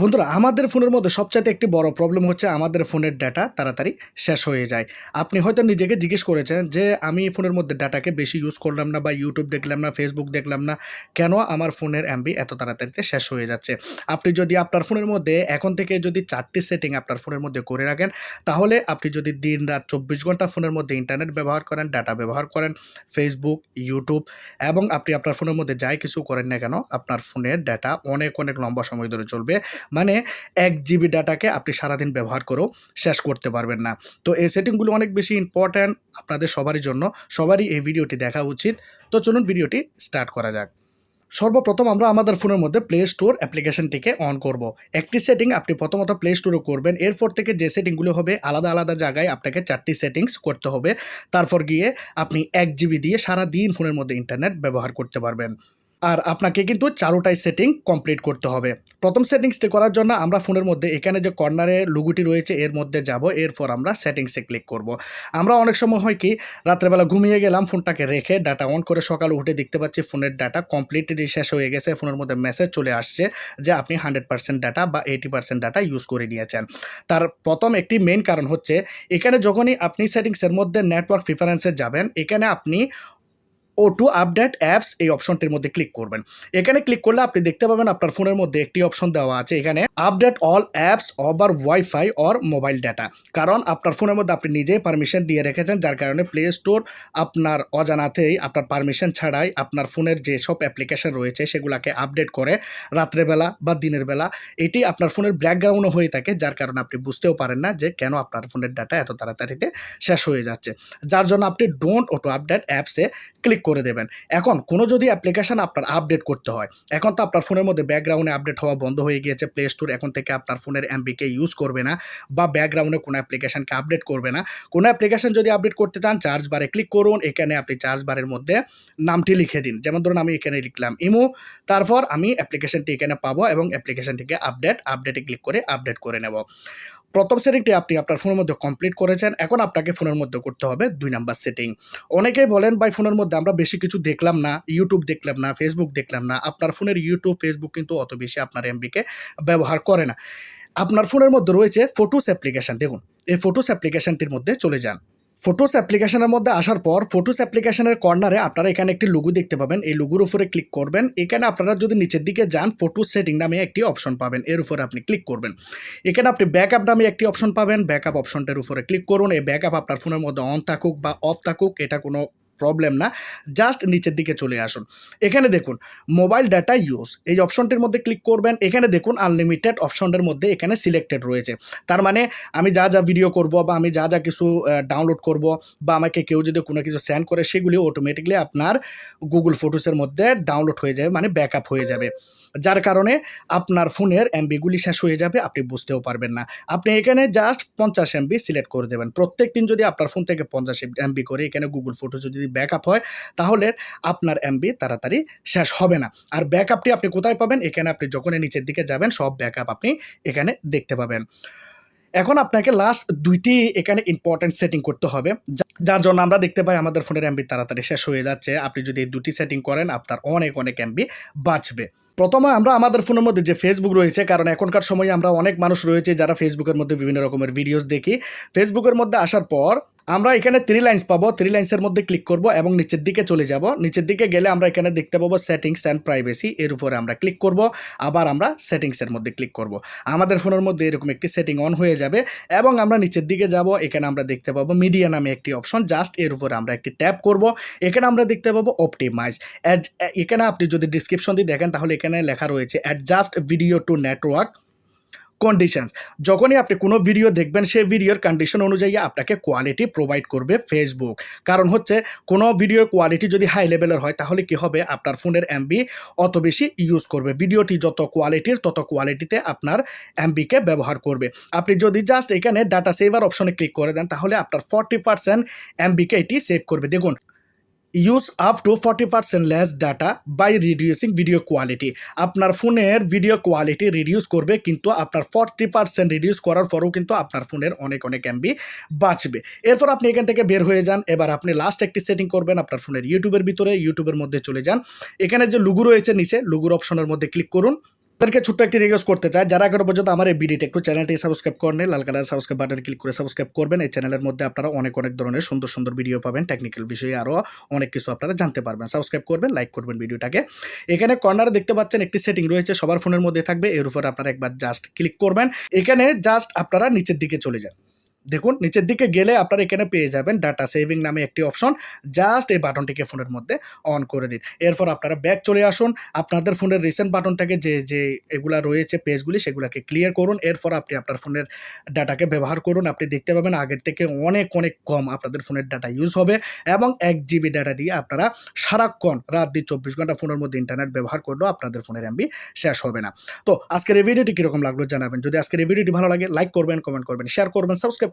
বন্ধুরা, আমাদের ফোনের মধ্যে সবচাইতে একটি বড় প্রবলেম হচ্ছে আমাদের ফোনের ডাটা তাড়াতাড়ি শেষ হয়ে যায়। আপনি হয়তো নিজেকে জিজ্ঞেস করেছেন যে, আমি ফোনের মধ্যে ডাটাকে বেশি ইউজ করলাম না বা ইউটিউব দেখলাম না ফেসবুক দেখলাম না, কেন আমার ফোনের এমবি এত তাড়াতাড়িতে শেষ হয়ে যাচ্ছে? আপনি যদি আপনার ফোনের মধ্যে এখন থেকে যদি চারটি সেটিং আপনার ফোনের মধ্যে করে রাখেন, তাহলে আপনি যদি দিন রাত চব্বিশ ঘণ্টা ফোনের মধ্যে ইন্টারনেট ব্যবহার করেন ডাটা ব্যবহার করেন ফেসবুক ইউটিউব এবং আপনি আপনার ফোনের মধ্যে যাই কিছু করেন না কেন, আপনার ফোনের ডাটা অনেক অনেক লম্বা সময় ধরে চলবে। মানে এক জিবি ডাটাকে আপনি সারাদিন ব্যবহার করেও শেষ করতে পারবেন না। তো এই সেটিংগুলো অনেক বেশি ইম্পর্ট্যান্ট আপনাদের সবারই জন্য, সবারই এই ভিডিওটি দেখা উচিত। তো চলুন ভিডিওটি স্টার্ট করা যাক। সর্বপ্রথম আমরা আমাদের ফোনের মধ্যে প্লে স্টোর অ্যাপ্লিকেশনটিকে অন করব। একটি সেটিং আপনি প্রথমত প্লে স্টোরে করবেন, এরপর থেকে যে সেটিংগুলো হবে, আলাদা আলাদা জায়গায় আপনাকে চারটি সেটিংস করতে হবে। তারপর গিয়ে আপনি এক জিবি দিয়ে সারা দিন ফোনের মধ্যে ইন্টারনেট ব্যবহার করতে পারবেন। আর আপনাকে কিন্তু চারোটাই সেটিং কমপ্লিট করতে হবে। প্রথম সেটিংসটি করার জন্য আমরা ফোনের মধ্যে এখানে যে কর্নারে লুগুটি রয়েছে, এর মধ্যে যাব, এরপর আমরা সেটিংসে ক্লিক করব। আমরা অনেক সময় হয় কি, রাত্রেবেলা ঘুমিয়ে গেলাম, ফোনটাকে রেখে ডাটা অন করে সকালে উঠে দেখতে পাচ্ছি ফোনের ডাটা কমপ্লিটলি শেষ হয়ে গেছে, ফোনের মধ্যে মেসেজ চলে আসছে যে আপনি হান্ড্রেড পার্সেন্ট ডাটা বা এইটি পার্সেন্ট ডাটা ইউজ করে নিয়েছেন। তার প্রথম একটি মেন কারণ হচ্ছে, এখানে যখনই আপনি সেটিংসের মধ্যে নেটওয়ার্ক প্রিফারেন্সে যাবেন, এখানে আপনি ও টু আপডেট অ্যাপস এই অপশনটির মধ্যে ক্লিক করবেন। এখানে ক্লিক করলে আপনি দেখতে পাবেন আপনার ফোনের মধ্যে একটি অপশন দেওয়া আছে। এখানে update all apps over wifi or mobile data কারণ আপনার ফোনের মধ্যে আপনি নিজেই পারমিশন দিয়ে রেখেছেন, যার কারণে প্লে স্টোর আপনার অজানাতেই আপনার পারমিশন ছাড়াই আপনার ফোনের যেসব অ্যাপ্লিকেশন রয়েছে, সেগুলোকে আপডেট করে রাত্রেবেলা বা দিনের বেলা। এটি আপনার ফোনের ব্যাকগ্রাউন্ডও হয়ে থাকে, যার কারণে আপনি বুঝতেও পারেন না যে কেন আপনার ফোনের ডাটা এত তাড়াতাড়িতে শেষ হয়ে যাচ্ছে। যার জন্য আপনি ডোন্ট অটো আপডেট অ্যাপসে ক্লিক করে দেবেন। এখন কোনো যদি অ্যাপ্লিকেশন আপনার আপডেট করতে হয়, এখন তো আপনার ফোনের মধ্যে ব্যাকগ্রাউন্ডে আপডেট হওয়া বন্ধ হয়ে গিয়েছে প্লে স্টোর এখন থেকে আপনার ফোনের এমবিকে ইউজ করবে না বা ব্যাকগ্রাউন্ডে কোনো অ্যাপ্লিকেশনকে আপডেট করবে না। কোনো অ্যাপ্লিকেশন যদি আপডেট করতে চান চার্জ বারে ক্লিক করুন, এখানে আপনি চার্জ বারের মধ্যে নামটি লিখে দিন। যেমন ধরুন আমি এখানে লিখলাম, ইমো তারপর আমি অ্যাপ্লিকেশনটি এখানে পাবো এবং অ্যাপ্লিকেশনটিকে আপডেট আপডেটে ক্লিক করে আপডেট করে নেব। প্রথম সেটিংটি আপনি আপনার ফোনের মধ্যে কমপ্লিট করেছেন, এখন আপনাকে ফোনের মধ্যে করতে হবে দুই নাম্বার সেটিং অনেকেই বলেন, ভাই ফোনের মধ্যে আমরা বেশি কিছু দেখলাম না ইউটিউব দেখলাম না ফেসবুক দেখলাম না, আপনার ফোনের ইউটিউব ফেসবুক কিন্তু অত বেশি আপনার এমবিকে ব্যবহার করে না। আপনার ফোনের মধ্যে রয়েছে ফটোস অ্যাপ্লিকেশন দেখুন, এই ফটোস অ্যাপ্লিকেশনটির মধ্যে চলে যান। ফটোস অ্যাপ্লিকেশনের মধ্যে আসার পর ফটোস অ্যাপ্লিকেশনের কর্নারে আপনারা এখানে একটি লুগু দেখতে পাবেন, এই লুগুর উপরে ক্লিক করবেন, এখানে আপনারা যদি নিচের দিকে যান ফটো সেটিং নামে একটি অপশন পাবেন, এর উপরে আপনি ক্লিক করবেন। এখানে আপনি ব্যাকআপ নামে একটি অপশন পাবেন ব্যাকআপ অপশনটার উপরে ক্লিক করুন, এই ব্যাকআপ আপনার ফোনের মধ্যে অন থাকুক বা অফ থাকুক, এটা কোনো প্রবলেম না জাস্ট নিচের দিকে চলে আসুন। এখানে দেখুন মোবাইল ডাটা ইউজ এই অপশনটির মধ্যে ক্লিক করবেন। এখানে দেখুন আনলিমিটেড অপশনটার মধ্যে এখানে সিলেক্টেড রয়েছে। তার মানে আমি যা যা ভিডিও করব বা আমি যা যা কিছু ডাউনলোড করব বা আমাকে কেউ যদি কোনো কিছু সেন্ড করে, সেগুলি অটোমেটিকলি আপনার গুগল ফটোসের মধ্যে ডাউনলোড হয়ে যাবে মানে ব্যাকআপ হয়ে যাবে। যার কারণে আপনার ফোনের এমবিগুলি শেষ হয়ে যাবে, আপনি বুঝতেও পারবেন না। আপনি এখানে জাস্ট পঞ্চাশ এমবি সিলেক্ট করে দেবেন। প্রত্যেক দিন যদি আপনার ফোন থেকে পঞ্চাশ এমবি করে, এখানে গুগল ফটো যদি ব্যাকআপ হয়, তাহলে আপনার এমবি তাড়াতাড়ি শেষ হবে না। আর ব্যাকআপটি আপনি কোথায় পাবেন? এখানে আপনি যখনই নিচের দিকে যাবেন, সব ব্যাকআপ আপনি এখানে দেখতে পাবেন। এখন আপনাকে লাস্ট দুইটি এখানে ইম্পর্টেন্ট সেটিং করতে হবে। যার জন্য আমরা দেখতে পাই আমাদের ফোনের এমবি তাড়াতাড়ি শেষ হয়ে যাচ্ছে। আপনি যদি এই দুটি সেটিং করেন, আপনার অনেক অনেক এমবি বাঁচবে। প্রথমে আমরা আমাদের ফোনের মধ্যে যে ফেসবুক রয়েছে, কারণ এখনকার সময়ে আমরা অনেক মানুষ রয়েছে যারা ফেসবুকের মধ্যে বিভিন্ন রকমের ভিডিওস দেখি। ফেসবুকের মধ্যে আসার পর আমরা এখানে থ্রি লাইন্স পাবো। থ্রি লাইন্সের মধ্যে ক্লিক করব এবং নিচের দিকে চলে যাব। নিচের দিকে গেলে আমরা এখানে দেখতে পাবো সেটিংস অ্যান্ড প্রাইভেসি এর উপরে আমরা ক্লিক করব। আবার আমরা সেটিংসের মধ্যে ক্লিক করব। আমাদের ফোনের মধ্যে এরকম একটি সেটিং অন হয়ে যাবে এবং আমরা নিচের দিকে যাব। এখানে আমরা দেখতে পাবো মিডিয়া নামে একটি অপশন জাস্ট এর উপরে আমরা একটি ট্যাপ করব। এখানে আমরা দেখতে পাবো অপটিমাইজ এখানে আপনি যদি ডিসক্রিপশন দিয়ে দেখেন তাহলে এখানে লেখা রয়েছে adjust video to network conditions যখনই আপনি কোনো ভিডিও দেখবেন, সেই ভিডিওর কন্ডিশন অনুযায়ী আপনাকে কোয়ালিটি প্রোভাইড করবে ফেসবুক কারণ হচ্ছে, কোনো ভিডিও কোয়ালিটি যদি হাই লেভেলের হয়, তাহলে কি হবে? আপনার ফোনের এমবি অত বেশি ইউজ করবে। ভিডিওটি যত কোয়ালিটির তত কোয়ালিটিতে আপনার এমবিকে ব্যবহার করবে। আপনি যদি জাস্ট এখানে ডাটা সেভার অপশনে ক্লিক করে দেন, তাহলে আপনার ফর্টি পার্সেন্ট এমবিকে এটি সেভ করবে। দেখুন use up to forty percent less data by reducing video quality আপনার ফোনের ভিডিও কোয়ালিটি রিডিউস করবে, কিন্তু আপনার ফর্টি পার্সেন্ট রিডিউস করার পরেও কিন্তু আপনার ফোনের অনেক অনেক এমবি বাঁচবে। এরপর আপনি এখান থেকে বের হয়ে যান। এবার আপনি লাস্ট একটি সেটিং করবেন আপনার ফোনের ইউটিউবের ভিতরে ইউটিউবের মধ্যে চলে যান। এখানে যে লুগু রয়েছে নিচে, লুগুর অপশনের মধ্যে ক্লিক করুন। তাদেরকে ছোট্ট একটি রিকোয়েস্ট করতে চাই। যারা এখনও পর্যন্ত আমার এই ভিডিওটি একটু চ্যানেলটি সাবস্ক্রাইব করেন লাল কালার সাবস্ক্রাইব বাটন ক্লিক করে সাবস্ক্রাইব করবেন। এই চ্যানেলের মধ্যে আপনারা অনেক অনেক ধরনের সুন্দর সুন্দর ভিডিও পাবেন। টেকনিক্যাল বিষয়ে আরও অনেক কিছু আপনারা জানতে পারবেন। সাবস্ক্রাইব করবেন লাইক করবেন ভিডিওটাকে এখানে কর্নারে দেখতে পাচ্ছেন একটি সেটিং রয়েছে, সবার ফোনের মধ্যে থাকবে। এর উপর আপনারা একবার জাস্ট ক্লিক করবেন। এখানে জাস্ট আপনারা নিচের দিকে চলে যান। দেখুন, নিচের দিকে গেলে আপনারা এখানে পেয়ে যাবেন ডাটা সেভিং নামে একটি অপশন জাস্ট এই বাটনটিকে ফোনের মধ্যে অন করে দিন। এরপর আপনারা ব্যাক চলে আসুন। আপনাদের ফোনের রিসেন্ট বাটনটাকে যে যে এগুলা রয়েছে পেজগুলি সেগুলোকে ক্লিয়ার করুন। এরপর আপনি আপনার ফোনের ডাটাকে ব্যবহার করুন। আপনি দেখতে পাবেন আগের থেকে অনেক অনেক কম আপনাদের ফোনের ডাটা ইউজ হবে এবং এক জিবি ডাটা দিয়ে আপনারা সারাক্ষণ রাত দিয়ে চব্বিশ ঘণ্টা ফোনের মধ্যে ইন্টারনেট ব্যবহার করলেও আপনাদের ফোনের এমবি শেষ হবে না। তো আজকের এই ভিডিওটি কীরকম লাগল জানাবেন। যদি আজকের এই ভিডিওটি ভালো লাগে লাইক করবেন কমেন্ট করবেন শেয়ার করবেন সাবস্ক্রাইব